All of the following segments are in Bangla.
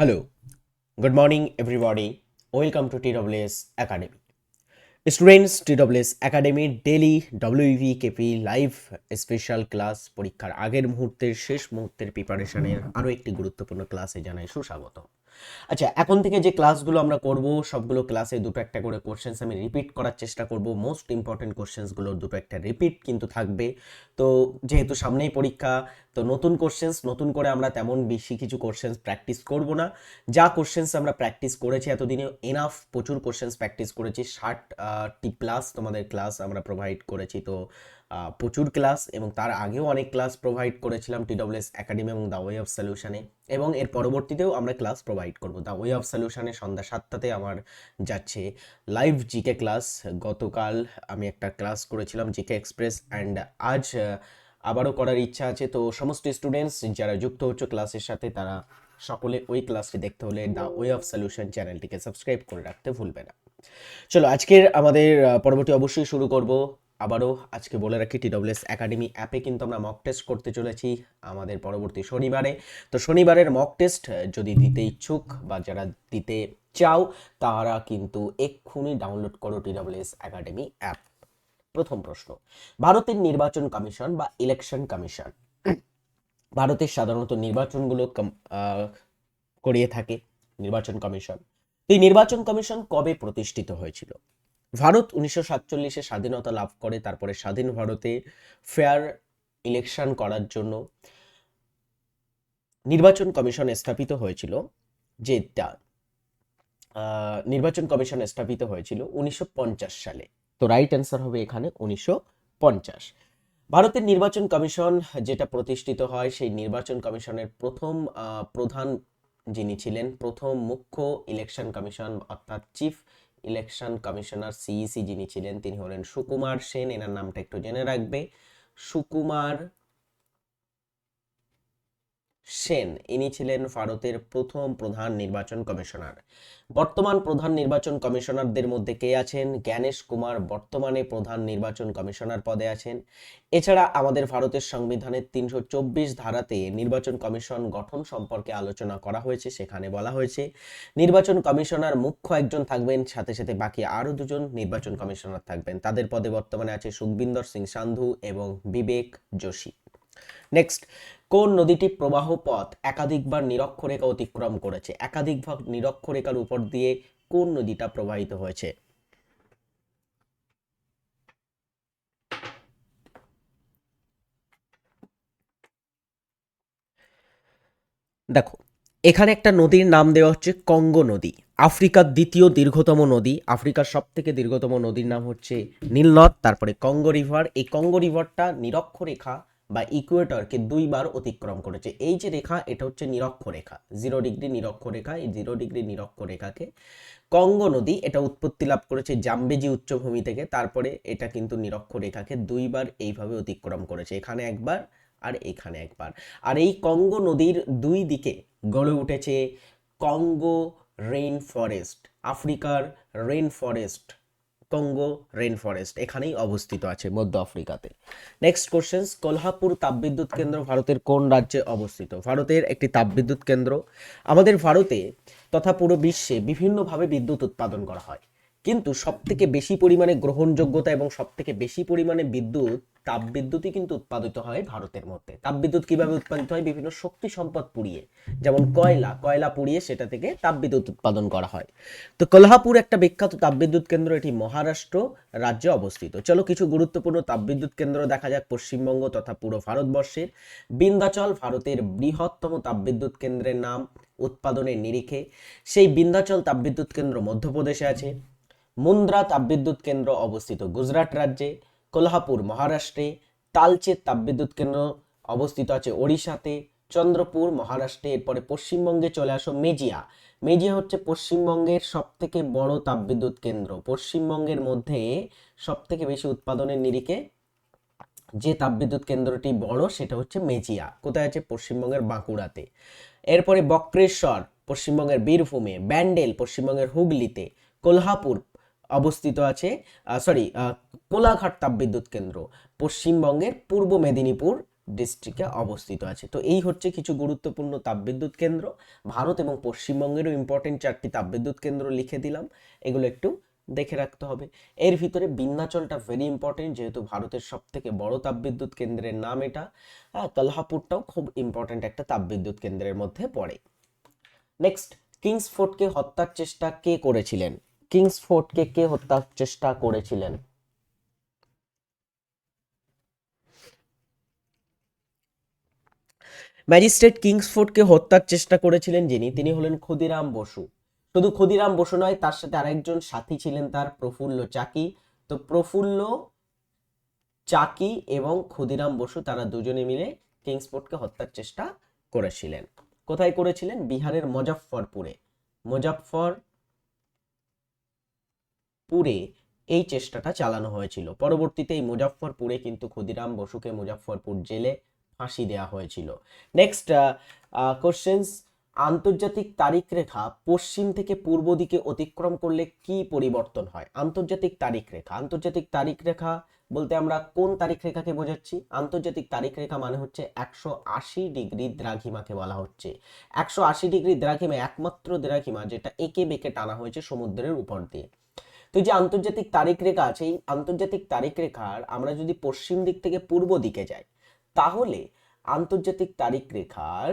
Hello, good morning everybody. Welcome to TWS Academy. Students T W S একাডেমির daily ডব্লিউভি KP live special class পরীক্ষার আগের মুহূর্তের শেষ মুহূর্তের প্রিপারেশনের আরও একটি গুরুত্বপূর্ণ ক্লাসে জানাই সুস্বাগত আচ্ছা এখন থেকে যে ক্লাসগুলো আমরা করব সবগুলো ক্লাসে দুটো একটা করে কোশ্চেন্স আমি রিপিট করার চেষ্টা করব মোস্ট ইম্পর্টেন্ট কোশ্চেন্সগুলোর দুটো একটা রিপিট কিন্তু থাকবে তো যেহেতু সামনেই পরীক্ষা তো নতুন কোশ্চেন্স নতুন করে আমরা তেমন বেশি কিছু কোশ্চেন্স প্র্যাকটিস করব না। যা কোশ্চেন্স আমরা প্র্যাকটিস করেছি এতদিনে এনাফ প্রচুর কোশ্চেন্স প্র্যাকটিস করেছি। ষাটটি প্লাস তোমাদের ক্লাস আমরা প্রোভাইড করেছি। তো প্রচুর ক্লাস এবং তার আগেও অনেক ক্লাস প্রোভাইড করেছিলাম টি টিডব্লিউএস একাডেমি এবং দ্য ওয়ে অফ সলিউশনে এবং এর পরবর্তীতেও আমরা ক্লাস প্রোভাইড করব। দ্য ওয়ে অফ সলিউশনে সন্ধ্যা সাতটাতে আমার যাচ্ছে লাইভ জিকে ক্লাস গতকাল আমি একটা ক্লাস করেছিলাম জিকে এক্সপ্রেস অ্যান্ড আজ আবারও করার ইচ্ছা আছে। তো সমস্ত স্টুডেন্টস যারা যুক্ত হচ্ছে ক্লাসের সাথে, তারা সকলে ওই ক্লাসটি দেখতে হলে দ্য ওয়ে অফ সলিউশন চ্যানেলটিকে সাবস্ক্রাইব করে রাখতে ভুলবে না। চলো, আজকের আমাদের পর্বটি অবশ্যই শুরু করব। আবারও আজকে বলে রাখি টি টিডব্লিউএস একাডেমি অ্যাপে কিন্তু আমরা মক টেস্ট করতে চলেছি আমাদের পরবর্তী শনিবারে। তো শনিবারের মক টেস্ট যদি দিতে ইচ্ছুক বা যারা দিতে চাও, তারা কিন্তু এক্ষুনি ডাউনলোড করো টি টিডব্লিউএস একাডেমি অ্যাপ প্রথম প্রশ্ন। ভারতের নির্বাচন কমিশন বা ইলেকশন কমিশন, ভারতের সাধারণত নির্বাচনগুলো করিয়ে থাকে নির্বাচন কমিশন। এই নির্বাচন কমিশন কবে প্রতিষ্ঠিত হয়েছিল? ভারত উনিশশো সাতচল্লিশে স্বাধীনতা লাভ করে, তারপরে স্বাধীন ভারতে ফেয়ার ইলেকশন করার জন্য নির্বাচন কমিশন স্থাপিত হয়েছিল, যেটা নির্বাচন কমিশন স্থাপিত হয়েছিল উনিশশো পঞ্চাশ সালে। তো রাইট অ্যান্সার হবে এখানে উনিশশো পঞ্চাশ। ভারতের নির্বাচন কমিশন যেটা প্রতিষ্ঠিত হয়, সেই নির্বাচন কমিশনের প্রথম প্রধান যিনি ছিলেন, প্রথম মুখ্য ইলেকশন কমিশন অর্থাৎ chief election commissioner C E C যিনি ছিলেন, তিনি হলেন সুকুমার সেন। এনার নামটা একটু জেনে রাখবে। সুকুমার সেন, ইনি ছিলেন ভারতের প্রথম প্রধান নির্বাচন কমিশনার। বর্তমান প্রধান নির্বাচন কমিশনারদের মধ্যে কে আছেন? জ্ঞানেশ কুমার বর্তমানে প্রধান নির্বাচন কমিশনার পদে আছেন। এছাড়া আমাদের ভারতের সংবিধানের তিনশো চব্বিশ ধারাতে নির্বাচন কমিশন গঠন সম্পর্কে আলোচনা করা হয়েছে, সেখানে বলা হয়েছে, নির্বাচন কমিশনার মুখ্য একজন থাকবেন, সাথে সাথে বাকি আরও দুজন নির্বাচন কমিশনার থাকবেন। তাদের পদে বর্তমানে আছে সুখবিন্দর সিং সান্ধু এবং বিবেক যোশী। নেক্সট কোন নদীটি প্রবাহ পথ একাধিকবার নিরক্ষরেখা অতিক্রম করেছে? একাধিকবার নিরক্ষরেখার উপর দিয়ে কোন নদীটা প্রবাহিত হয়েছে? দেখো, এখানে একটা নদীর নাম দেওয়া হচ্ছে কঙ্গো নদী। আফ্রিকার দ্বিতীয় দীর্ঘতম নদী। আফ্রিকার সব থেকে দীর্ঘতম নদীর নাম হচ্ছে নীলনদ, তারপরে কঙ্গো রিভার। এই কঙ্গো রিভারটা নিরক্ষরেখা বা ইকুয়েটরকে দুইবার অতিক্রম করেছে। এই যে রেখা, এটা হচ্ছে নিরক্ষরেখা জিরো ডিগ্রি নিরক্ষরেখা এই জিরো ডিগ্রি নিরক্ষরেখাকে কঙ্গো নদী, এটা উৎপত্তি লাভ করেছে জাম্বেজি উচ্চভূমি থেকে, তারপরে এটা কিন্তু নিরক্ষরেখাকে দুইবার এইভাবে অতিক্রম করেছে। এখানে একবার আর এখানে একবার। আর এই কঙ্গো নদীর দুই দিকে গড়ে উঠেছে কঙ্গো রেইন ফরেস্ট আফ্রিকার rain forest Congo rain forest এখানেই অবস্থিত আছে মধ্য আফ্রিকাতে। নেক্সট কোশ্চেন কোলহাপুর তাপবিদ্যুৎ কেন্দ্র ভারতের কোন রাজ্যে অবস্থিত? ভারতের একটি তাপবিদ্যুৎ কেন্দ্র। আমাদের ভারতে তথা পুরো বিশ্বে বিভিন্নভাবে বিদ্যুৎ উৎপাদন করা হয়। কিন্তু সবথেকে বেশি পরিমাণে গ্রহণযোগ্যতা এবং সবথেকে বেশি পরিমাণে বিদ্যুৎ, তাপবিদ্যুৎই কিন্তু উৎপাদিত হয় ভারতের মধ্যে। তাপবিদ্যুৎ কীভাবে উৎপাদিত হয়? বিভিন্ন শক্তি সম্পদ পুড়িয়ে, যেমন কয়লা কয়লা পুড়িয়ে সেটা থেকে তাপবিদ্যুৎ উৎপাদন করা হয়। তো কোলহাপুর একটা বিখ্যাত তাপবিদ্যুৎ কেন্দ্র, এটি মহারাষ্ট্র রাজ্যে অবস্থিত। চলো কিছু গুরুত্বপূর্ণ তাপবিদ্যুৎ কেন্দ্র দেখা যাক পশ্চিমবঙ্গ তথা পুরো ভারতবর্ষের। বিন্ধ্যাচল ভারতের বৃহত্তম তাপবিদ্যুৎ কেন্দ্রের নাম উৎপাদনের নিরিখে। সেই বিন্ধ্যাচল তাপবিদ্যুৎ কেন্দ্র মধ্যপ্রদেশে আছে। মুন্দ্রা তাপবিদ্যুৎ কেন্দ্র অবস্থিত গুজরাট রাজ্যে, কোলহাপুর মহারাষ্ট্রে তালচের তাপবিদ্যুৎ কেন্দ্র অবস্থিত আছে ওড়িশাতে, চন্দ্রপুর মহারাষ্ট্রে, এরপরে পশ্চিমবঙ্গে চলে আসো মেজিয়া। মেজিয়া হচ্ছে পশ্চিমবঙ্গের সব থেকে বড় তাপবিদ্যুৎ কেন্দ্র। পশ্চিমবঙ্গের মধ্যে সব থেকে বেশি উৎপাদনের নিরিখে যে তাপবিদ্যুৎ কেন্দ্রটি বড় সেটা হচ্ছে মেজিয়া। কোথায় আছে? পশ্চিমবঙ্গের বাঁকুড়াতে। এরপরে বক্রেশ্বর, পশ্চিমবঙ্গের বীরভূমে, ব্যান্ডেল, পশ্চিমবঙ্গের হুগলিতে, কোলহাপুর অবস্থিত আছে সরি কোলাঘাট তাপবিদ্যুৎ কেন্দ্র, পশ্চিমবঙ্গের পূর্ব মেদিনীপুর ডিস্ট্রিক্টে অবস্থিত আছে। তো এই হচ্ছে কিছু গুরুত্বপূর্ণ তাপবিদ্যুৎ কেন্দ্র। ভারত এবং পশ্চিমবঙ্গেরও ইম্পর্টেন্ট চারটি তাপবিদ্যুৎ কেন্দ্র লিখে দিলাম, এগুলো একটু দেখে রাখতে হবে। এর ভিতরে বিন্ধ্যাচলটা ভেরি ইম্পর্টেন্ট যেহেতু ভারতের সব থেকে বড় তাপবিদ্যুৎ কেন্দ্রের নাম এটা হ্যাঁ কলহাপুরটাও খুব ইম্পর্টেন্ট একটা তাপবিদ্যুৎ কেন্দ্রের মধ্যে পড়ে। নেক্সট কিংস ফোর্টকে হত্যার চেষ্টা কে করেছিলেন? কিংস ফোর্টকে কে হত্যার চেষ্টা করেছিলেন? ম্যাজিস্ট্রেট কিংসফোর্ডকে হত্যার চেষ্টা করেছিলেন যিনি, তিনি হলেন ক্ষুদিরাম বসু। শুধু ক্ষুদিরাম বসু নয়, তার সাথে আরেকজন সাথী ছিলেন তার, প্রফুল্ল চাকি। তো প্রফুল্ল চাকি এবং ক্ষুদিরাম বসু, তারা দুজনে মিলে কিংসফোর্ডকে হত্যার চেষ্টা করেছিলেন। কোথায় করেছিলেন? বিহারের মুজফ্ফরপুরে। মুজফ্ফরপুরে এই চেষ্টাটা চালানো হয়েছিল। পরবর্তীতে এই মুজফ্ফরপুরে কিন্তু ক্ষুদিরাম বসুকে মুজফ্ফরপুর জেলে ফাঁসি দেওয়া হয়েছিল। নেক্সট কোশ্চেন্স আন্তর্জাতিক তারিখ রেখা পশ্চিম থেকে পূর্ব দিকে অতিক্রম করলে কি পরিবর্তন হয়? আন্তর্জাতিক তারিখ রেখা। আন্তর্জাতিক তারিখ রেখা বলতে আমরা কোন তারিখ রেখাকে বোঝাচ্ছি? আন্তর্জাতিক তারিখ রেখা মানে হচ্ছে একশো আশি ডিগ্রি দ্রাঘিমাকে বলা হচ্ছে। একশো আশি ডিগ্রি দ্রাঘিমা একমাত্র দ্রাঘিমা যেটা এঁকে বেঁকে টানা হয়েছে সমুদ্রের উপর দিয়ে। তো যে আন্তর্জাতিক তারিখ রেখা আছে, এই আন্তর্জাতিক তারিখ রেখার আমরা যদি পশ্চিম দিক থেকে পূর্ব দিকে যাই, তাহলে আন্তর্জাতিক তারিখ রেখার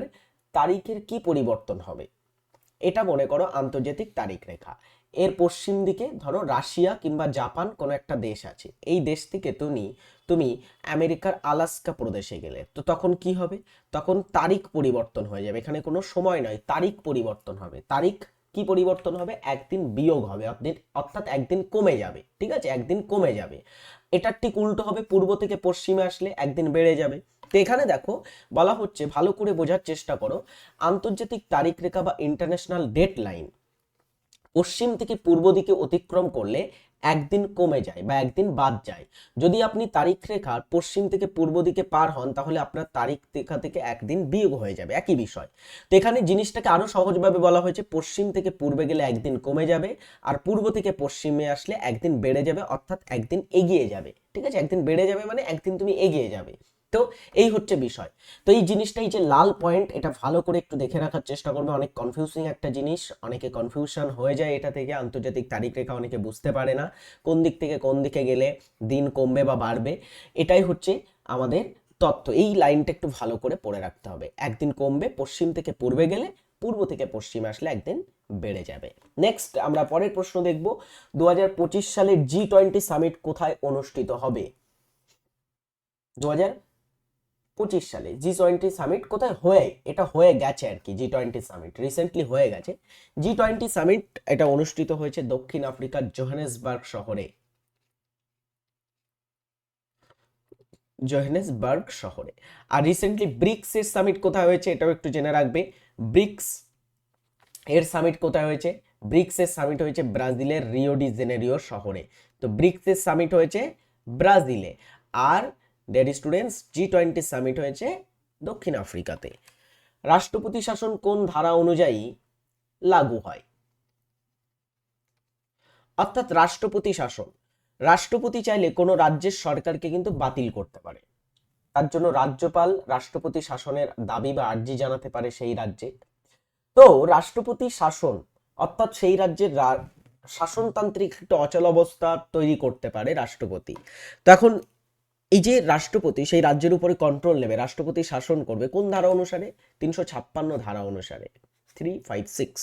তারিখের কি পরিবর্তন হবে? এটা মনে করো আন্তর্জাতিক তারিখ রেখা। এর পশ্চিম দিকে ধরো রাশিয়া কিংবা জাপান কোনো একটা দেশ আছে। এই দেশ থেকে তুমি তুমি আমেরিকার আলাস্কা প্রদেশে গেলে, তো তখন কি হবে? তখন তারিখ পরিবর্তন হয়ে যাবে। এখানে কোনো সময় নয়, তারিখ পরিবর্তন হবে। তারিখ কি পরিবর্তন হবে? একদিন বিয়োগ হবে। অর্থাৎ একদিন কমে যাবে। ঠিক আছে? একদিন কমে যাবে। এটার ঠিক উল্টো হবে, পূর্ব থেকে পশ্চিমে আসলে একদিন বেড়ে যাবে। তো এখানে দেখো, বলা হচ্ছে, ভালো করে বোঝার চেষ্টা করো, আন্তর্জাতিক তারিখ রেখা বা ইন্টারন্যাশনাল ডেট লাইন পশ্চিম থেকে পূর্ব দিকে অতিক্রম করলে একদিন কমে যায় বা একদিন বাদ যায়। যদি আপনি তারিখ রেখার পশ্চিম থেকে পূর্ব দিকে পার হন, তাহলে আপনার তারিখ রেখা থেকে একদিন বিয়োগ হয়ে যাবে। একই বিষয়। তো এখানে জিনিসটাকে আরও সহজভাবে বলা হয়েছে, পশ্চিম থেকে পূর্বে গেলে একদিন কমে যাবে আর পূর্ব থেকে পশ্চিমে আসলে একদিন বেড়ে যাবে, অর্থাৎ একদিন এগিয়ে যাবে। ঠিক আছে? একদিন বেড়ে যাবে মানে একদিন তুমি এগিয়ে যাবে। তো এই হচ্ছে বিষয়। তো এই জিনিসটাই যে লাল পয়েন্ট এটা ভালো করে একটু দেখে রাখার চেষ্টা করবে। অনেক কনফিউজিং একটা জিনিস, অনেকে কনফিউশন হয়ে যায় এটা থেকে, আন্তর্জাতিক তারিখ রেখা অনেকে বুঝতে পারে না, কোন দিক থেকে কোন দিকে গেলে দিন কমবে বা বাড়বে। এটাই হচ্ছে আমাদের তত্ত্ব। এই লাইনটা একটু ভালো করে পড়ে রাখতে হবে। একদিন কমবে, পশ্চিম থেকে পূর্বে গেলে, পূর্ব থেকে পশ্চিম আসলে একদিন বেড়ে যাবে। নেক্সট আমরা পরের প্রশ্ন দেখব। দু হাজার পঁচিশ সালের জি টোয়েন্টি সামিট কোথায় অনুষ্ঠিত হবে? দু হাজার পঁচিশ সালে জি টোয়েন্টি সামিট কোথায় হয়ে, এটা হয়ে গেছে আর কি জি টোয়েন্টি সামিট রিসেন্টলি হয়ে গেছে। জি টোয়েন্টি সামিট এটা অনুষ্ঠিত হয়েছে দক্ষিণ আফ্রিকার জোহানেসবার্গ শহরে। জোহানেসবার্গ শহরে। আর রিসেন্টলি ব্রিক্স এর সামিট কোথায় হয়েছে, এটাও একটু জেনে রাখবে। ব্রিক্স এর সামিট কোথায় হয়েছে? ব্রিক্স এর সামিট হয়েছে ব্রাজিলের রিও ডি জেনেরিও শহরে। তো ব্রিক্স এর সামিট হয়েছে ব্রাজিলে। আর dead students G twenty summit হয়েছে দক্ষিণ আফ্রিকাতে। রাষ্ট্রপতি শাসন কোন ধারা অনুযায়ী লাগু হয়? অর্থাৎ রাষ্ট্রপতি শাসন। রাষ্ট্রপতি চাইলে কোনো রাজ্যের সরকারকে কিন্তু বাতিল করতে পারে। তার জন্য রাজ্যপাল রাষ্ট্রপতি শাসনের দাবি বা আর্জি জানাতে পারে সেই রাজ্যে। তো রাষ্ট্রপতি শাসন, অর্থাৎ সেই রাজ্যের শাসনতান্ত্রিক একটা অচল অবস্থা তৈরি করতে পারে রাষ্ট্রপতি। তো এখন এই যে রাষ্ট্রপতি সেই রাজ্যের উপরে কন্ট্রোল নেবে, রাষ্ট্রপতি শাসন করবে, কোন ধারা অনুসারে? তিনশো ছাপ্পান্ন ধারা অনুসারে। থ্রি ফাইভ সিক্স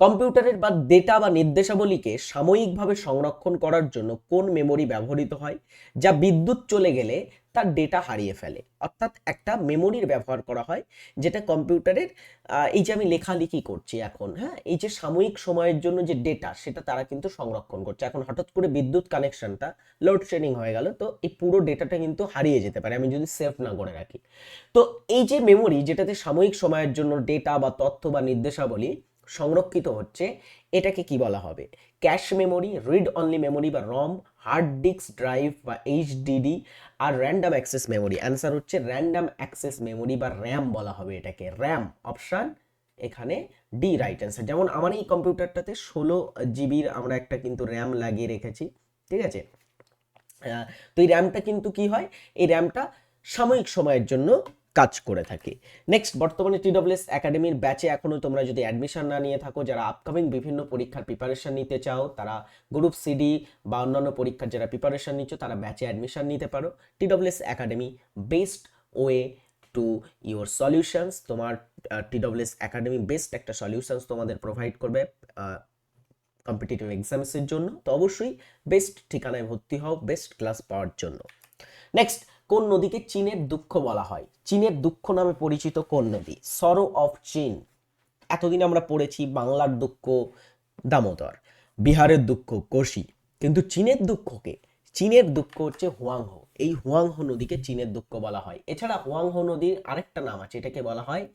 কম্পিউটারের বা ডেটা বা নির্দেশাবলীকে সাময়িকভাবে সংরক্ষণ করার জন্য কোন মেমোরি ব্যবহৃত হয়? যা বিদ্যুৎ চলে গেলে তার ডেটা হারিয়ে ফেলে। অর্থাৎ একটা মেমোরির ব্যবহার করা হয়, যেটা কম্পিউটারের এই যে আমি লেখালেখি করছি এখন হ্যাঁ? এই যে সাময়িক সময়ের জন্য যে ডেটা সেটা তারা কিন্তু সংরক্ষণ করছে। এখন হঠাৎ করে বিদ্যুৎ কানেকশনটা লোডশেডিং হয়ে গেল, তো এই পুরো ডেটাটা কিন্তু হারিয়ে যেতে পারে, আমি যদি সেভ না করে রাখি। তো এই যে মেমোরি যেটাতে সাময়িক সময়ের জন্য ডেটা বা তথ্য বা নির্দেশাবলী সংরক্ষিত হচ্ছে, এটাকে কি বলা হবে? Cache memory read only memory বা রম হার্ড ডিস্ক ড্রাইভ বা এইচডিডি আর র্যান্ডাম অ্যাক্সেস মেমোরি অ্যান্সার হচ্ছে র্যান্ডাম অ্যাক্সেস মেমোরি বা র্যাম বলা হবে এটাকে। র্যাম অপশান এখানে ডি রাইট অ্যান্সার যেমন আমার এই কম্পিউটারটাতে ষোলো জিবির আমরা একটা কিন্তু র্যাম লাগিয়ে রেখেছি, ঠিক আছে? তো এই র্যামটা কিন্তু কি হয়? এই র্যামটা সাময়িক সময়ের জন্য কাজ করে থাকে। নেক্সট বর্তমানে টিডব্লিউএস একাডেমির ব্যাচে এখনও তোমরা যদি অ্যাডমিশন না নিয়ে থাকো, যারা আপকামিং বিভিন্ন পরীক্ষার প্রিপারেশন নিতে চাও, তারা গ্রুপ সিডি বা অন্যান্য পরীক্ষার যারা প্রিপারেশন নিচ্ছ, তারা ব্যাচে অ্যাডমিশন নিতে পারো। T W S academy best way to your solutions তোমার T W S academy best একটা সলিউশনস তোমাদের প্রোভাইড করবে কম্পিটিটিভ এক্সামসের জন্য। তো অবশ্যই বেস্ট ঠিকানায় ভর্তি হও বেস্ট ক্লাস পাওয়ার জন্য। নেক্সট কোন নদীকে চীনের দুঃখ বলা হয়? চীনের দুঃখ নামে পরিচিত কোন নদী? সরো অফ চীন। এতদিন আমরা পড়েছি বাংলার দুঃখ, দামোদর। বিহারের দুঃখ, কোশি। কিন্তু চীনের দুঃখকে চীনের দুঃখ হচ্ছে হুয়াংহো। এই হুয়াংহো নদীকে চীনের দুঃখ বলা হয়। এছাড়া হুয়াংহো নদীর আরেকটা নাম আছে, এটাকে বলা হয়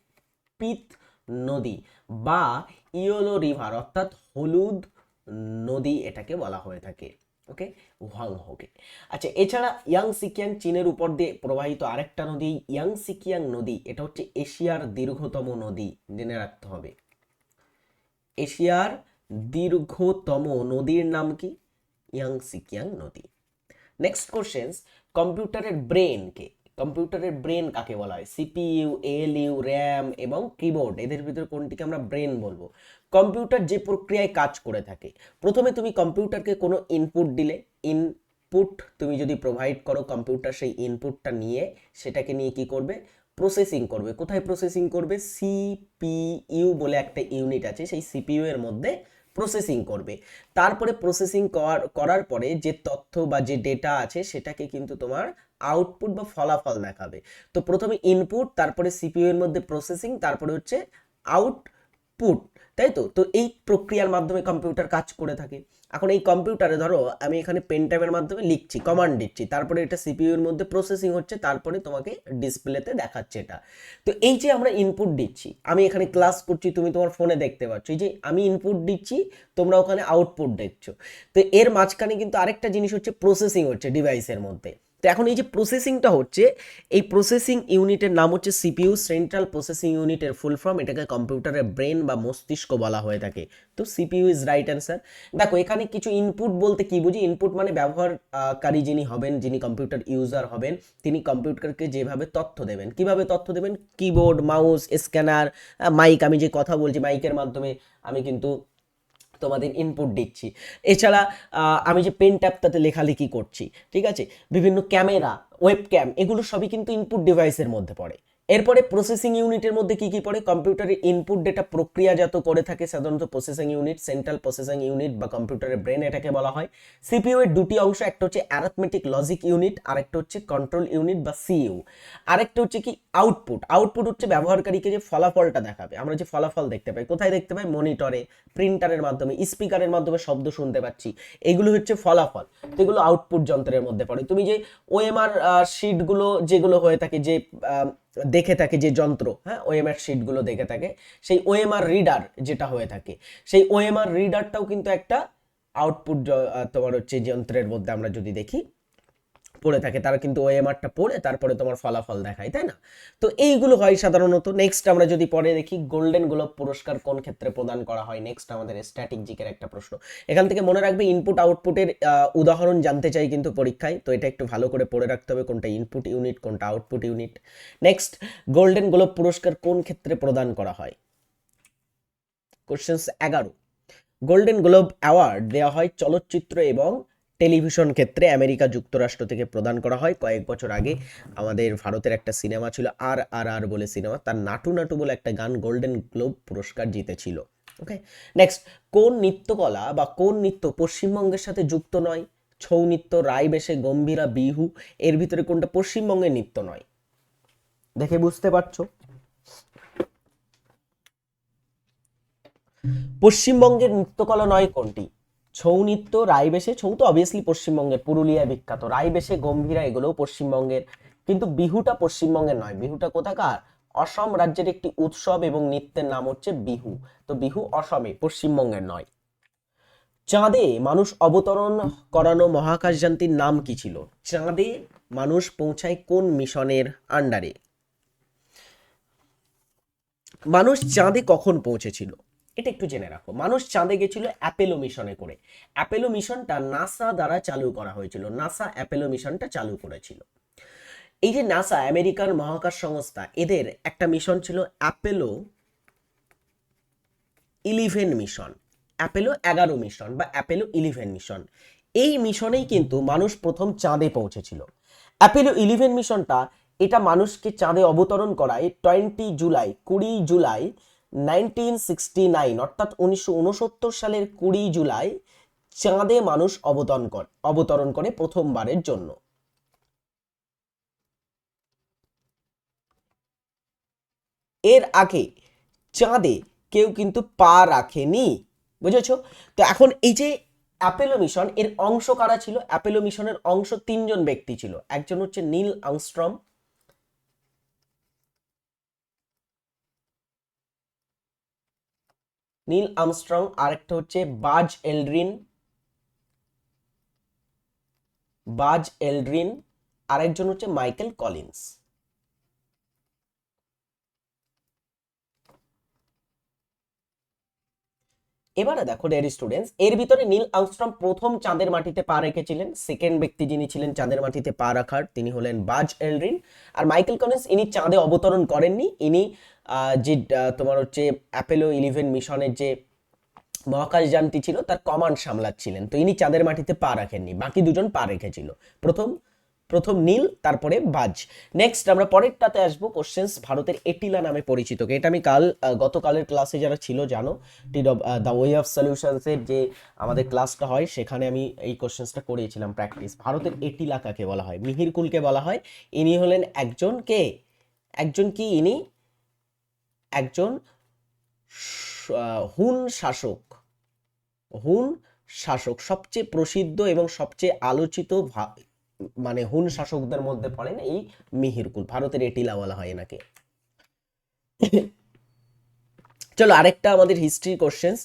পিত নদী বা ইয়োলো রিভার, অর্থাৎ হলুদ নদী এটাকে বলা হয়ে থাকে। ওকে হুয়াংহোকে আচ্ছা এছাড়া ইয়াং সিকিয়াং চীনের উপর দিয়ে প্রবাহিত আরেকটা নদী, ইয়াং সিকিয়াং নদী। এটা হচ্ছে এশিয়ার দীর্ঘতম নদী, জেনে রাখতে হবে। এশিয়ার দীর্ঘতম নদীর নাম কি? ইয়াং সিকিয়াং নদী। নেক্সট কোশ্চেন্স কম্পিউটারের ব্রেনকে কম্পিউটারের ব্রেন কাকে বলা হয়? C P U, A L U, RAM এবং কিবোর্ড, এদের ভিতরে কোনটিকে আমরা ব্রেন বলব? কম্পিউটার যে প্রক্রিয়ায় কাজ করে থাকে। প্রথমে তুমি কম্পিউটারকে কোনো ইনপুট দিলে। ইনপুট তুমি যদি প্রোভাইড করো কম্পিউটার সেই ইনপুটটা নিয়ে, সেটাকে নিয়ে কি করবে? প্রসেসিং করবে। কোথায় প্রসেসিং করবে? সিপিইউ বলে একটা ইউনিট আছে, সেই সিপিইউ এর মধ্যে প্রসেসিং করবে। তারপরে প্রসেসিং করার পরে যে তথ্য বা যে ডেটা আছে, সেটাকে কিন্তু তোমার আউটপুট বা ফলাফল দেখাবে। তো প্রথমে ইনপুট তারপরে সিপিইউ এর মধ্যে প্রসেসিং তারপরে হচ্ছে আউটপুট তাই তো তো এই প্রক্রিয়ার মাধ্যমে কম্পিউটার কাজ করে থাকে। এখন এই কম্পিউটারে ধরো, আমি এখানে পেন টাইমের মাধ্যমে লিখছি কমান্ড দিচ্ছি, তারপরে এটা সিপিইউ এর মধ্যে প্রসেসিং হচ্ছে, তারপরে তোমাকে ডিসপ্লেতে দেখাচ্ছে এটা। তো এই যে আমরা ইনপুট দিচ্ছি, আমি এখানে ক্লাস করছি, তুমি তোমার ফোনে দেখতে পাচ্ছ, এই যে আমি ইনপুট দিচ্ছি, তোমরা ওখানে আউটপুট দেখছ। তো এর মাঝখানে কিন্তু আরেকটা জিনিস হচ্ছে প্রসেসিং হচ্ছে ডিভাইসের মধ্যে। তো এখন এই যে প্রসেসিংটা হচ্ছে, এই প্রসেসিং ইউনিটের নাম হচ্ছে সিপিইউ সেন্ট্রাল প্রসেসিং ইউনিটের ফুল ফর্ম এটাকে কম্পিউটারের ব্রেন বা মস্তিষ্ক বলা হয়ে থাকে। তো সিপিইউ ইজ রাইট অ্যান্সার দেখো, এখানে কিছু ইনপুট বলতে কি বুঝি? ইনপুট মানে ব্যবহারকারী যিনি হবেন, যিনি কম্পিউটার ইউজার হবেন, তিনি কম্পিউটারকে যেভাবে তথ্য দেবেন। কীভাবে তথ্য দেবেন? কিবোর্ড মাউস স্ক্যানার মাইক আমি যে কথা বলছি মাইকের মাধ্যমে আমি কিন্তু তোমাদের ইনপুট দিচ্ছি। এছাড়া আমি যে পেন ট্যাপটাতে লেখালেখি করছি, ঠিক আছে? বিভিন্ন ক্যামেরা ওয়েব ক্যাম এগুলো সবই কিন্তু ইনপুট ডিভাইসের মধ্যে পড়ে। এরপরে প্রসেসিং ইউনিটের মধ্যে কি কি পড়ে? কম্পিউটারের ইনপুট ডেটা প্রক্রিয়াজাত করে থাকে, সাধারণত processing unit central processing unit বা কম্পিউটারের ব্রেন এটাকে বলা হয়। সিপিইউ এর দুটি অংশ, একটা হচ্ছে অ্যারাথমেটিক লজিক ইউনিট আরেকটা হচ্ছে কন্ট্রোল ইউনিট বা সিইউ আরেকটা হচ্ছে কি আউটপুট আউটপুট হচ্ছে ব্যবহারকারীকে যে ফলাফলটা দেখাবে। আমরা যে ফলাফল দেখতে পাই, কোথায় দেখতে পাই? মনিটরে প্রিন্টারের মাধ্যমে স্পিকারের মাধ্যমে শব্দ শুনতে পাচ্ছি। এগুলো হচ্ছে ফলাফল। তো এগুলো আউটপুট যন্ত্রের মধ্যে পড়ে। তুমি যে ওএমআর শিটগুলো যেগুলো হয়ে থাকে, যে দেখে থাকে যে যন্ত্র হ্যাঁ ওএমআর শিটগুলো দেখে থাকে। সেই ওএমআর রিডার যেটা হয়ে থাকে, সেই ওএমআর রিডারটাও কিন্তু একটা আউটপুট তোমার হচ্ছে যন্ত্রের মধ্যে আমরা যদি দেখি। পড়ে থাকে, তারা কিন্তু ওএমআরটা পড়ে তারপরে তোমার ফলাফল দেখায়, তাই না? তো এইগুলো হয় সাধারণত। নেক্সট আমরা যদি পরে দেখি গোল্ডেন গ্লোব পুরস্কার কোন ক্ষেত্রে প্রদান করা হয়? নেক্সট আমাদের স্ট্র্যাটেজিকের একটা প্রশ্ন। এখান থেকে মনে রাখবে ইনপুট আউটপুটের উদাহরণ জানতে চাই কিন্তু পরীক্ষায়, তো এটা একটু ভালো করে পড়ে রাখতে হবে কোনটা ইনপুট ইউনিট কোনটা output unit next golden globe পুরস্কার কোন ক্ষেত্রে প্রদান করা হয়? কোশ্চেন্স এগারো। গোল্ডেন গ্লোব অ্যাওয়ার্ড দেওয়া হয় চলচ্চিত্র এবং টেলিভিশন ক্ষেত্রে আমেরিকা যুক্তরাষ্ট্র থেকে প্রদান করা হয়। কয়েক বছর আগে আমাদের ভারতের একটা সিনেমা ছিল আর আর আর বলে সিনেমা। তার নাটু নাটু বলে একটা গান গোল্ডেন গ্লোব পুরস্কার জিতেছিল। ওকে নেক্সট কোন নৃত্যকলা বা কোন নৃত্য পশ্চিমবঙ্গের সাথে যুক্ত নয়? ছৌ নৃত্য রায় বেশে, গম্ভীরা, বিহু, এর ভিতরে কোনটা পশ্চিমবঙ্গের নৃত্য নয়? দেখে বুঝতে পারছ? পশ্চিমবঙ্গের নৃত্যকলা নয় কোনটি? ছৌ নৃত্য, রায়বেশে, ছৌ তো অবভিয়াসলি পশ্চিমবঙ্গের পুরুলিয়া বিখ্যাত। রায়বেশে গম্ভীরা এগুলোও পশ্চিমবঙ্গের, কিন্তু বিহুটা পশ্চিমবঙ্গের নয়। বিহুটা কোথাকার? অসম রাজ্যের একটি উৎসব এবং নৃত্যের নাম হচ্ছে বিহু। তো বিহু অসমে, পশ্চিমবঙ্গের নয়। চাঁদে মানুষ অবতরণ করানো মহাকাশযানটির নাম কি ছিল? চাঁদে মানুষ পৌঁছায় কোন মিশনের আন্ডারে মানুষ চাঁদে কখন পৌঁছেছিল? এটা একটু জেনে রাখো। মানুষ চাঁদে গেছিল অ্যাপেলো মিশনে করে। অ্যাপেলো মিশনটা নাসা দ্বারা চালু করা হয়েছিল। নাসা অ্যাপেলো মিশনটা চালু করেছিল। এই যে নাসা, আমেরিকার মহাকাশ সংস্থা, এদের একটা মিশন ছিল অ্যাপেলো ইলিভেন মিশন। অ্যাপেলো এগারো মিশন বা অ্যাপেলো ইলিভেন মিশন। এই মিশনেই কিন্তু মানুষ প্রথম চাঁদে পৌঁছেছিল। অ্যাপেলো ইলিভেন মিশনটা, এটা মানুষকে চাঁদে অবতরণ করায় টোয়েন্টি জুলাই, কুড়ি জুলাই নাইনটিন সিক্সটি নাইন, অর্থাৎ উনিশশো উনসত্তর সালের কুড়ি জুলাই, চাঁদে মানুষ অবতরণ করে অবতরণ করে প্রথমবারের জন্য। এর আগে চাঁদে কেউ কিন্তু পা রাখেনি, বুঝেছ? তো এখন এই যে অ্যাপেলো মিশন, এর অংশ কারা ছিল? অ্যাপেলো মিশনের অংশ তিনজন ব্যক্তি ছিল। একজন হচ্ছে নীল আংস্ট্রম নীল আমস্ট্রং, আরেকটা হচ্ছে বাজ এলড্রিন। বাজ এলড্রিন, আরেকজন হচ্ছে মাইকেল কলিন্স। এবারে দেখো ডেয়ারি স্টুডেন্টস এর ভিতরে নীল আর্মস্ট্রং প্রথম চাঁদের মাটিতে পা রেখেছিলেন। সেকেন্ড ব্যক্তি যিনি ছিলেন চাঁদের মাটিতে পা রাখার, তিনি হলেন বাজ এলড্রিন। আর মাইকেল কলিন্স, ইনি চাঁদে অবতরণ করেননি। ইনি যে তোমার হচ্ছে অ্যাপেলো ইলেভেন মিশনের যে মহাকাশযানটি ছিল, তার কমান্ড সামলাচ্ছিলেন। তো ইনি চাঁদের মাটিতে পা রাখেননি, বাকি দুজন পা রেখেছিল। প্রথম প্রথম নীল, তারপরে বাজ। নেক্সট আমরা পরেরটাতে আসব কোশ্চেন্স ভারতের এটিলা নামে পরিচিত এটা আমি কাল গতকালের ক্লাসে যারা ছিল, জানো? টি দ্য ওয়ে অফ সলিউশনসের যে আমাদের ক্লাসটা হয়, সেখানে আমি এই কোশ্চেন্সটা করিয়েছিলাম প্র্যাকটিস ভারতের এটিলা কাকে বলা হয়? মিহিরকুলকে বলা হয়। ইনি হলেন একজন কে? একজন কি ইনি? একজন হুন শাসক। হুন শাসক সবচেয়ে প্রসিদ্ধ এবং সবচেয়ে আলোচিত মানে হুন শাসকদের মধ্যে পড়েন এই মিহিরকুল। ভারতের এটিলা বলা হয় এনাকে। চলো আরেকটা আমাদের হিস্ট্রি কোশ্চেন্স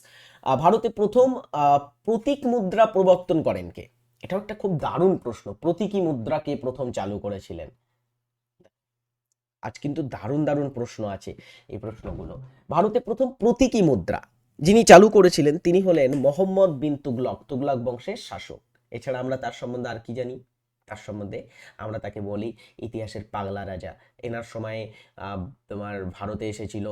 ভারতে প্রথম প্রতীক মুদ্রা প্রবর্তন করেন কে? এটাও একটা খুব দারুণ প্রশ্ন। প্রতীকী মুদ্রা কে প্রথম চালু করেছিলেন? আজ কিন্তু দারুণ দারুণ প্রশ্ন আছে এই প্রশ্নগুলো। ভারতে প্রথম প্রতীকী মুদ্রা যিনি চালু করেছিলেন তিনি হলেন মোহাম্মদ বিন তুগলক তুগলক বংশের শাসক। এছাড়া আমরা তার সম্বন্ধে আর কি জানি? তার সম্বন্ধে আমরা তাকে বলি ইতিহাসের পাগলা রাজা। এনার সময়ে তোমার ভারতে এসেছিল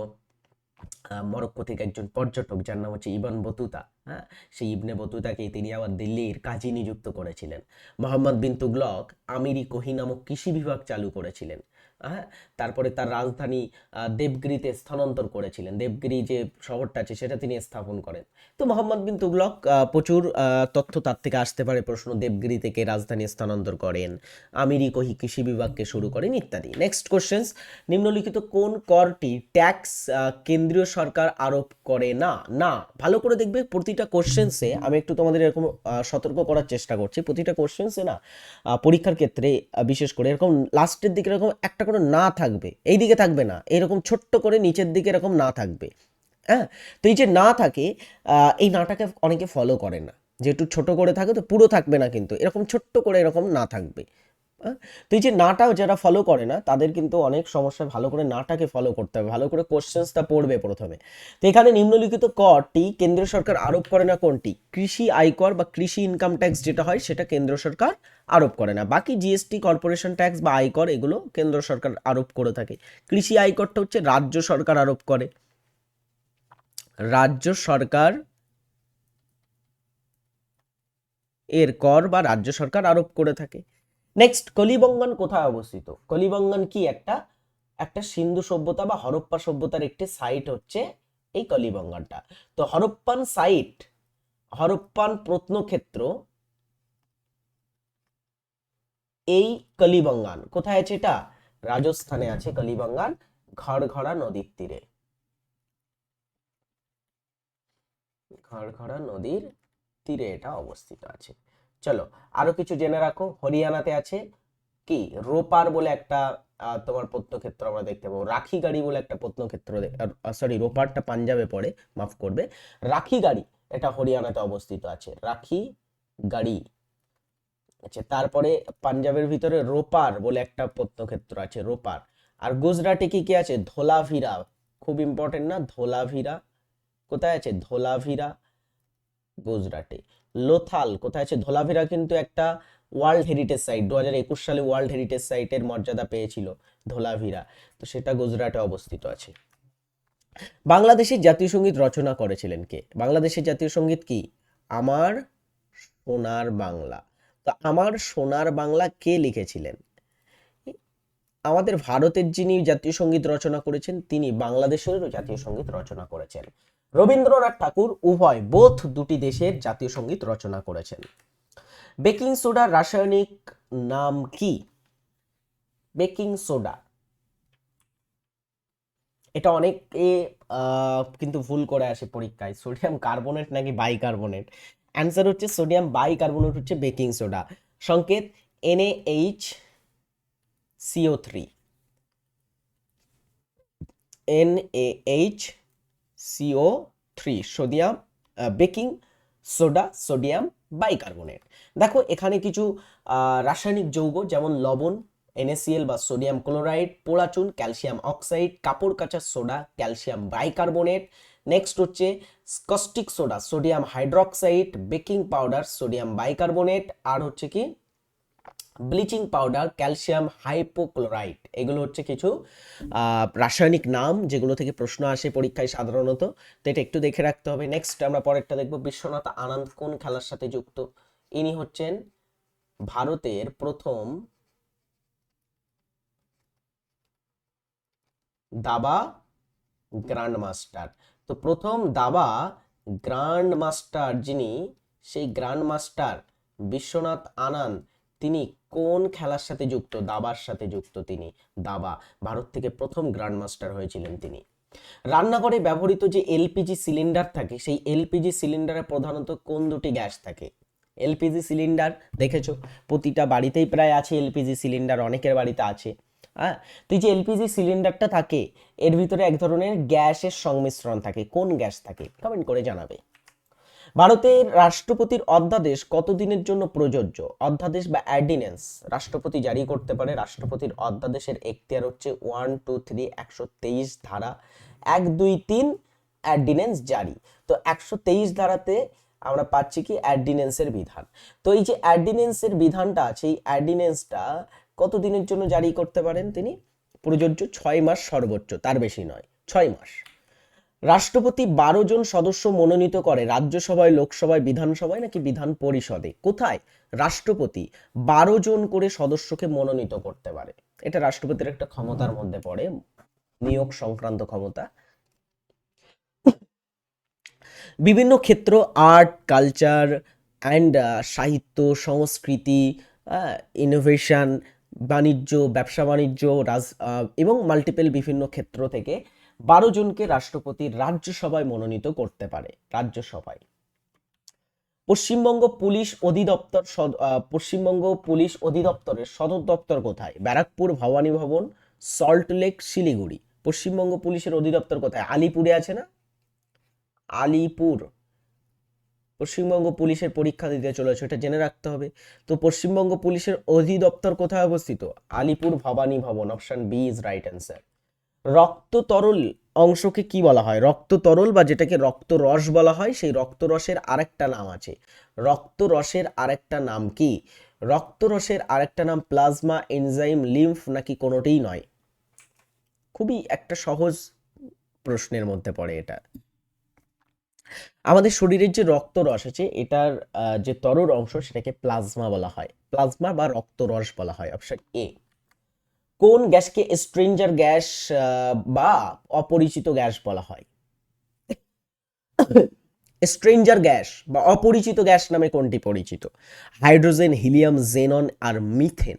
মরক্কো থেকে একজন পর্যটক যার নাম হচ্ছে ইবন বতুতা। হ্যাঁ সেই ইবনে বতুতাকে তিনি আবার দিল্লির কাজী নিযুক্ত করেছিলেন। মোহাম্মদ বিন তুগলক আমিরি কোহি নামক কৃষি বিভাগ চালু করেছিলেন। হ্যাঁ? তারপরে তার রাজধানী দেবগিরিতে স্থানান্তর করেছিলেন। দেবগিরি যে শহরটা আছে, সেটা তিনি স্থাপন করেন। তো মোহাম্মদ বিন তুগলক প্রচুর তথ্য তার থেকে আসতে পারে, প্রশ্ন দেবগিরি থেকে রাজধানী স্থানান্তর করেন, আমিরি কহি কৃষি বিভাগকে শুরু করেন, ইত্যাদি। নেক্সট কোশ্চেন্স নিম্নলিখিত কোন করটি ট্যাক্স কেন্দ্রীয় সরকার আরোপ করে না? না, ভালো করে দেখবে প্রতিটা কোশ্চেন্সে আমি একটু তোমাদের এরকম সতর্ক করার চেষ্টা করছি, প্রতিটা কোশ্চেন্সে না পরীক্ষার ক্ষেত্রে বিশেষ করে এরকম লাস্টের দিকে এরকম একটা করে না থাকবে এই দিকে থাকবে না, এরকম ছোট্ট করে নিচের দিকে এরকম না থাকবে হ্যাঁ তো এই যে না থাকে এই নাটাকে অনেকে ফলো করে না যেহেতু ছোট করে থাকে তো পুরো থাকবে না কিন্তু, এরকম ছোট্ট করে এরকম না থাকবে? তো এই যে নাটাও যারা ফলো করে না, তাদের কিন্তু অনেক সমস্যা। ভালো করে নাটাকে ফলো করতে হবে, ভালো করে কোশ্চেন্সটা পড়বে প্রথমে। তো এখানে নিম্নলিখিত করটি কেন্দ্র সরকার আরোপ করে না কোনটি? কৃষি আয়কর বা কৃষি ইনকাম ট্যাক্স যেটা হয়, সেটা কেন্দ্র সরকার আরোপ করে না। বাকি জিএসটি কর্পোরেশন ট্যাক্স বা আয়কর, এগুলো কেন্দ্র সরকার আরোপ করে থাকে। কৃষি আয়করটা হচ্ছে রাজ্য সরকার আরোপ করে। রাজ্য সরকার এর কর বা রাজ্য সরকার আরোপ করে থাকে। নেক্সট কলিবঙ্গন কোথায় অবস্থিত? কলিবঙ্গন কি একটা? একটা সিন্ধু সভ্যতা বা হরপ্পা সভ্যতার একটি সাইট হচ্ছে এই কলিবঙ্গনটা তো হরপ্পান সাইট হরপ্পান প্রত্নক্ষেত্র এই কলিবঙ্গান কোথায় আছে এটা? রাজস্থানে আছে কলিবঙ্গান ঘড়ঘড়া নদীর তীরে। ঘড়ঘড়া নদীর তীরে এটা অবস্থিত আছে। চলো, আরও কিছু জেনে রাখো। হরিয়ানাতে আছে কি? রোপার বলে একটা তোমার প্রত্নক্ষেত্র আমরা দেখতে পাবো। রাখিগাড়ি বলে একটা প্রত্নক্ষেত্র সরি রোপারটা পাঞ্জাবে পড়ে, মাফ করবে। রাখিগাড়ি এটা হরিয়ানাতে অবস্থিত আছে। রাখি গাড়ি আচ্ছা তারপরে পাঞ্জাবের ভিতরে রোপার বলে একটা প্রত্নক্ষেত্র আছে, রোপার। আর গুজরাটে কি কি আছে? ধোলাভিরা, খুব ইম্পর্টেন্ট না? ধোলাভিরা, কোথায় আছে? ধোলাভিরা, গুজরাটে। লোথাল, কোথায় আছে? ধোলাভিরা কিন্তু একটা ওয়ার্ল্ড হেরিটেজ সাইট দু হাজার একুশ সালে ওয়ার্ল্ড হেরিটেজ সাইটের মর্যাদা পেয়েছিল ধোলাভিরা। তো সেটা গুজরাটে অবস্থিত আছে। বাংলাদেশের জাতীয় সংগীত রচনা করেছিলেন কে? বাংলাদেশের জাতীয় সংগীত কি? আমার সোনার বাংলা। তো আমার সোনার বাংলা কে লিখেছিলেন? আমাদের ভারতের যিনি জাতীয় সংগীত রচনা করেছেন, তিনি বাংলাদেশেরও জাতীয় সংগীত রচনা করেছেন। রবীন্দ্রনাথ ঠাকুর উভয় বোথ দুটি দেশের জাতীয় সংগীত রচনা করেছেন। বেকিং সোডার রাসায়নিক নাম কি? Baking soda. এটা অনেকে কিন্তু ভুল করে আসে পরীক্ষায়। সোডিয়াম কার্বনেট নাকি বাইকার্বনেট? অ্যান্সার হচ্ছে সোডিয়াম বাইকার্বনেট হচ্ছে বেকিং সোডা। সংকেত N H C O three N H C O three sodium baking soda sodium bicarbonate দেখো, এখানে কিছু রাসায়নিক যৌগ যেমন লবণ NaCl বা সোডিয়াম ক্লোরাইড পোড়াচুন ক্যালসিয়াম অক্সাইড কাপড় কাচার সোডা ক্যালসিয়াম বাইকার্বনেট নেক্সট হচ্ছে caustic soda sodium hydroxide baking powder sodium bicarbonate আর হচ্ছে কি? ব্লিচিং পাউডার, ক্যালসিয়াম হাইপোক্লোরাইড এগুলো হচ্ছে কিছু রাসায়নিক নাম যেগুলো থেকে প্রশ্ন আসে পরীক্ষায় সাধারণত। তো এটা একটু দেখে রাখতে হবে। নেক্সট আমরা পরেরটা দেখব। বিশ্বনাথ আনন্দ কোন খেলার সাথে যুক্ত? ইনি হচ্ছেন ভারতের প্রথম দাবা গ্র্যান্ড মাস্টার তো প্রথম দাবা গ্র্যান্ড মাস্টার যিনি, সেই গ্র্যান্ড মাস্টার বিশ্বনাথ আনন্দ তিনি কোন খেলার সাথে যুক্ত? দাবার সাথে যুক্ত তিনি। দাবা, ভারত থেকে প্রথম গ্র্যান্ড মাস্টার হয়েছিলেন তিনি। রান্নাঘরে ব্যবহৃত যে এলপিজি সিলিন্ডার থাকে, সেই এলপিজি সিলিন্ডারে প্রধানত কোন দুটি গ্যাস থাকে? এলপিজি সিলিন্ডার, দেখেছ? প্রতিটা বাড়িতেই প্রায় আছে এলপিজি সিলিন্ডার, অনেকের বাড়িতে আছে। হ্যাঁ তো যে এলপিজি সিলিন্ডারটা থাকে, এর ভিতরে এক ধরনের গ্যাসের সংমিশ্রণ থাকে। কোন গ্যাস থাকে? কমেন্ট করে জানাবে। ভারতের রাষ্ট্রপতির অধ্যাদেশ কতদিনের জন্য প্রযোজ্য? অধ্যাদেশ বা অ্যার্ডিনেন্স রাষ্ট্রপতি জারি করতে পারে। রাষ্ট্রপতির অধ্যাদেশের এখতিয়ার হচ্ছে ওয়ান টু থ্রি একশো তেইশ ধারা। এক, দুই, তিন অ্যার্ডিনেন্স জারি। তো একশো তেইশ ধারাতে আমরা পাচ্ছি কি? অ্যার্ডিনেন্সের বিধান। তো এই যে অ্যার্ডিনেন্সের বিধানটা আছে, এই অ্যার্ডিনেন্সটা কতদিনের জন্য জারি করতে পারেন তিনি? প্রযোজ্য ছয় মাস সর্বোচ্চ, তার বেশি নয়, ছয় মাস। রাষ্ট্রপতি বারো জন সদস্য মনোনীত করে রাজ্যসভায়, লোকসভায়, বিধানসভায় নাকি বিধান পরিষদে? কোথায় রাষ্ট্রপতি বারো জন করে সদস্যকে মনোনীত করতে পারে? এটা রাষ্ট্রপতির একটা ক্ষমতার মধ্যে পড়ে, নিয়োগ সংক্রান্ত ক্ষমতা। বিভিন্ন ক্ষেত্র, আর্ট, কালচার অ্যান্ড সাহিত্য, সংস্কৃতি ইনোভেশন, বাণিজ্য ব্যবসা বাণিজ্য রাজ এবং মাল্টিপল বিভিন্ন ক্ষেত্র থেকে বারো জনকে রাষ্ট্রপতি রাজ্যসভায় মনোনীত করতে পারে, রাজ্যসভায়। পশ্চিমবঙ্গ পুলিশ অধিদপ্তর পশ্চিমবঙ্গ পুলিশ অধিদপ্তরের সদর দপ্তর কোথায়? ব্যারাকপুর, ভবানী ভবন সল্টলেক শিলিগুড়ি। পশ্চিমবঙ্গ পুলিশের অধিদপ্তর কোথায়? আলিপুরে আছে না? আলিপুর। পশ্চিমবঙ্গ পুলিশের পরীক্ষা দিতে চলেছে, এটা জেনে রাখতে হবে। তো পশ্চিমবঙ্গ পুলিশের অধিদপ্তর কোথায় অবস্থিত? Alipur, Bhabani Bhaban option B is right answer রক্ত তরল অংশকে কি বলা হয়? রক্ত তরল বা যেটাকে রক্তরস বলা হয়, সেই রক্তরসের আরেকটা নাম আছে। রক্তরসের আরেকটা নাম কি? রক্তরসের আরেকটা নাম প্লাজমা, এনজাইম, লিম্ফ নাকি কোনোটিই নয়? খুবই একটা সহজ প্রশ্নের মধ্যে পড়ে এটা। আমাদের শরীরের যে রক্তরস আছে, এটার যে তরল অংশ, সেটাকে প্লাজমা বলা হয়। প্লাজমা বা রক্তরস বলা হয়, অপশন এ। কোন গ্যাসকে স্ট্রেঞ্জার গ্যাস বা অপরিচিত গ্যাস বলা হয়? স্ট্রেঞ্জার গ্যাস বা অপরিচিত গ্যাস নামে কোনটি পরিচিত? হাইড্রোজেন, হিলিয়াম, জেনন আর মিথেন।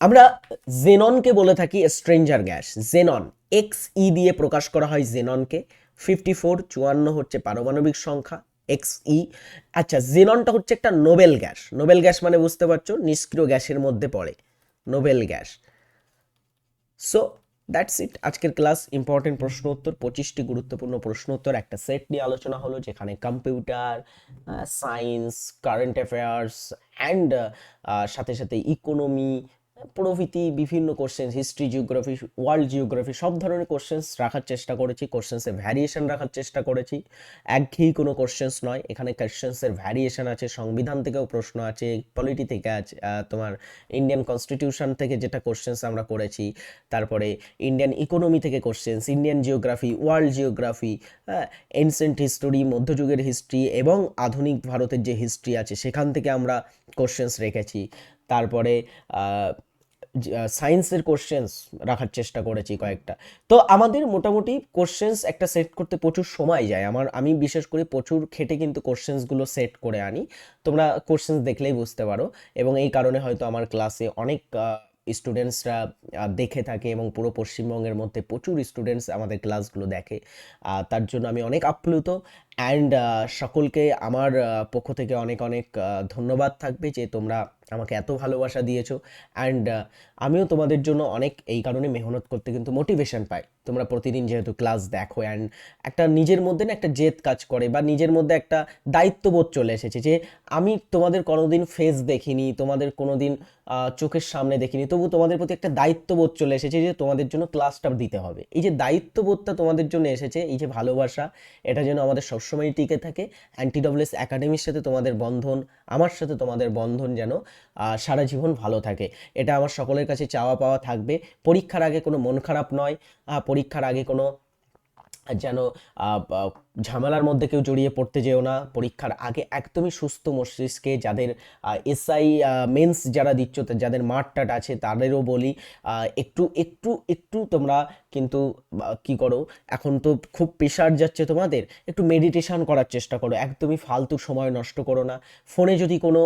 আমরা জেননকে বলে থাকি stranger gas. Xenon X E দিয়ে প্রকাশ করা হয় জেননকে। ফিফটি ফোর, চুয়ান্ন হচ্ছে পারমাণবিক সংখ্যা, এক্স ই। আচ্ছা জেননটা হচ্ছে একটা নোবেল গ্যাস। নোবেল গ্যাস মানে বুঝতে পারছ, নিষ্ক্রিয় গ্যাসের মধ্যে পড়ে, noble gas. So that's it আজকের ক্লাস ইম্পর্টেন্ট প্রশ্ন উত্তর, পঁচিশটি গুরুত্বপূর্ণ প্রশ্ন উত্তর, একটা সেট নিয়ে আলোচনা হলো, যেখানে computer science current affairs and সাথে সাথে ইকোনমি প্রভৃতি বিভিন্ন question history geography world geography সব ধরনের কোশ্চেন্স রাখার চেষ্টা করেছি। কোশ্চেন্সের ভ্যারিয়েশন রাখার চেষ্টা করেছি। একঘেয়েই কোনো কোশ্চেন্স নয়। এখানে কোশ্চেন্সের ভ্যারিয়েশন আছে, সংবিধান থেকেও প্রশ্ন আছে পলিটি থেকে আছে তোমার ইন্ডিয়ান কনস্টিটিউশন থেকে যেটা কোশ্চেন্স আমরা করেছি, তারপরে ইন্ডিয়ান ইকোনমি থেকে questions Indian geography world geography ancient history মধ্যযুগের হিস্ট্রি এবং আধুনিক ভারতের যে হিস্ট্রি আছে, সেখান থেকে আমরা কোশ্চেন্স রেখেছি। তারপরে সায়েন্সের কোশ্চেন্স রাখার চেষ্টা করেছি কয়েকটা। তো আমাদের মোটামুটি কোশ্চেন্স একটা সেট করতে প্রচুর সময় যায়। আমার, আমি বিশেষ করে প্রচুর খেটে কিন্তু কোশ্চেন্সগুলো সেট করে আনি। তোমরা কোশ্চেন্স দেখলেই বুঝতে পারো। এবং এই কারণে হয়তো আমার ক্লাসে অনেক স্টুডেন্টসরা দেখে থাকে এবং পুরো পশ্চিমবঙ্গের মধ্যে প্রচুর স্টুডেন্টস আমাদের ক্লাসগুলো দেখে। তার জন্য আমি অনেক আপ্লুত। অ্যান্ড সকলকে আমার পক্ষ থেকে অনেক অনেক ধন্যবাদ থাকবে যে তোমরা আমাকে এত ভালোবাসা দিয়েছ। অ্যান্ড আমিও তোমাদের জন্য অনেক এই কারণে মেহনত করতে কিন্তু মোটিভেশন পাই। তোমরা প্রতিদিন যেহেতু ক্লাস দেখো অ্যান্ড একটা নিজের মধ্যে না একটা জেদ কাজ করে বা নিজের মধ্যে একটা দায়িত্ববোধ চলে এসেছে যে আমি তোমাদের কোনোদিন ফেস দেখিনি, তোমাদের কোনোদিন চোখের সামনে দেখিনি, তবু তোমাদের প্রতি একটা দায়িত্ববোধ চলে এসেছে যে তোমাদের জন্য ক্লাসটা দিতে হবে। এই যে দায়িত্ববোধটা তোমাদের জন্য এসেছে, এই যে ভালোবাসা, এটা যেন আমাদের সবসময় টিকে থাকে। অ্যান্টিডব্লিউএস একাডেমির সাথে তোমাদের বন্ধন, আমার সাথে তোমাদের বন্ধন যেন সারা জীবন ভালো থাকে। এটা আমার সকলের কাছে চাওয়া পাওয়া থাকবে। পরীক্ষার আগে কোনো মন খারাপ নয়। পরীক্ষার আগে কোনো যেন ঝামেলার মধ্যে কেউ জড়িয়ে পড়তে যেও না। পরীক্ষার আগে একদমই সুস্থ মস্তিষ্কে যাদের এসআই মেন্স যারা দিচ্ছ যাদের মাঠটাট আছে, তাদেরও বলি একটু একটু একটু তোমরা কিন্তু কি করো, এখন তো খুব প্রেশার যাচ্ছে তোমাদের, একটু মেডিটেশন করার চেষ্টা করো। একদমই ফালতু সময় নষ্ট করো না। ফোনে যদি কোনো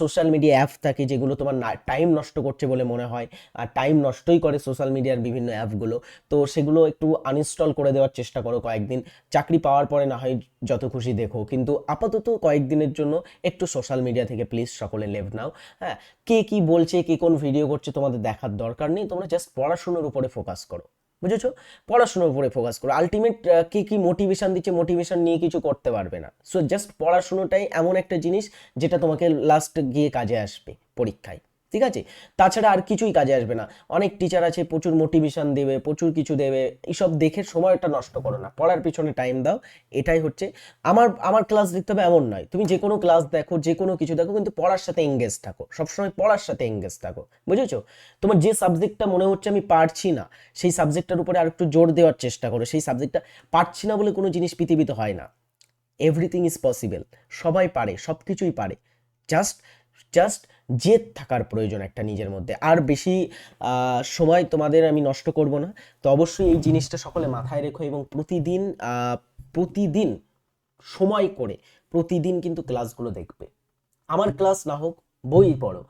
সোশ্যাল মিডিয়া অ্যাপ থাকে, যেগুলো তোমার টাইম নষ্ট করছে বলে মনে হয়, আর টাইম নষ্টই করে সোশ্যাল মিডিয়ার বিভিন্ন অ্যাপগুলো তো সেগুলো একটু আনইনস্টল করে দেওয়ার চেষ্টা করো কয়েকদিন। চাকরি পাওয়ার পরে না হয় যত খুশি দেখো। কিন্তু আপাতত কয়েকদিনের জন্য একটু সোশ্যাল মিডিয়া থেকে প্লিজ সকলে লেভ নাও। হ্যাঁ কে কি বলছে, কে কোন ভিডিও করছে তোমাদের দেখার দরকার নেই। তোমরা জাস্ট পড়াশোনার উপরে ফোকাস করো। বুঝেছ? পড়াশোনার উপরে ফোকাস করো। আলটিমেট কে কি মোটিভেশন দিচ্ছে মোটিভেশন নিয়ে কিছু করতে পারবে না। সো জাস্ট পড়াশোনাটাই এমন একটা জিনিস যেটা তোমাকে লাস্ট গিয়ে কাজে আসবে পরীক্ষায়। ঠিক আছে? তাছাড়া আর কিছুই কাজে আসবে না। অনেক টিচার আছে, প্রচুর মোটিভেশন দেবে, প্রচুর কিছু দেবে। এইসব দেখে সময়টা নষ্ট করো না। পড়ার পিছনে টাইম দাও। এটাই হচ্ছে। আমার আমার ক্লাস দেখতে হবে এমন নয়। তুমি যে কোনো ক্লাস দেখো, যে কোনো কিছু দেখো, কিন্তু পড়ার সাথে এঙ্গেজ থাকো। সবসময় পড়ার সাথে এঙ্গেজ থাকো। বুঝেছ? তোমার যে সাবজেক্টটা মনে হচ্ছে আমি পারছি না, সেই সাবজেক্টটার উপরে আর একটু জোর দেওয়ার চেষ্টা করো। সেই সাবজেক্টটা পারছি না বলে কোনো জিনিস পৃথিবীতে হয় না। এভরিথিং ইজ পসিবল সবাই পারে সব কিছুই পারে। জাস্ট জাস্ট জেদ থাকার প্রয়োজন একটা নিজের মধ্যে। আর বেশি সময় তোমাদের আমি নষ্ট করব না। তো অবশ্যই এই জিনিসটা সকলে মাথায় রেখো এবং প্রতিদিন প্রতিদিন সময় করে প্রতিদিন কিন্তু ক্লাসগুলো দেখবে। আমার ক্লাস না হোক, বই পড়ো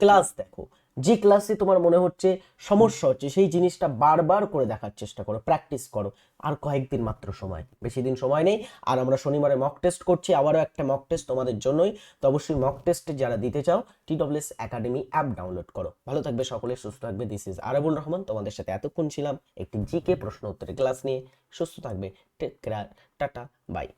ক্লাস দেখো। যে ক্লাসে তোমার মনে হচ্ছে সমস্যা হচ্ছে, সেই জিনিসটা বারবার করে দেখার চেষ্টা করো প্র্যাকটিস করো। আর কয়েকদিন মাত্র সময়, বেশি দিন সময় নেই। আর আমরা শনিবারে মক টেস্ট করছি, আবারও একটা মক টেস্ট তোমাদের জন্যই। তো অবশ্যই মক টেস্টে যারা দিতে চাও টি T W S academy app download করো। ভালো থাকবে সকলে, সুস্থ থাকবে। দিস ইজ আরাবুল রহমান তোমাদের সাথে এতক্ষণ ছিলাম। একটি জিকে প্রশ্ন উত্তরের ক্লাস নিয়ে সুস্থ থাকবে। Tata bye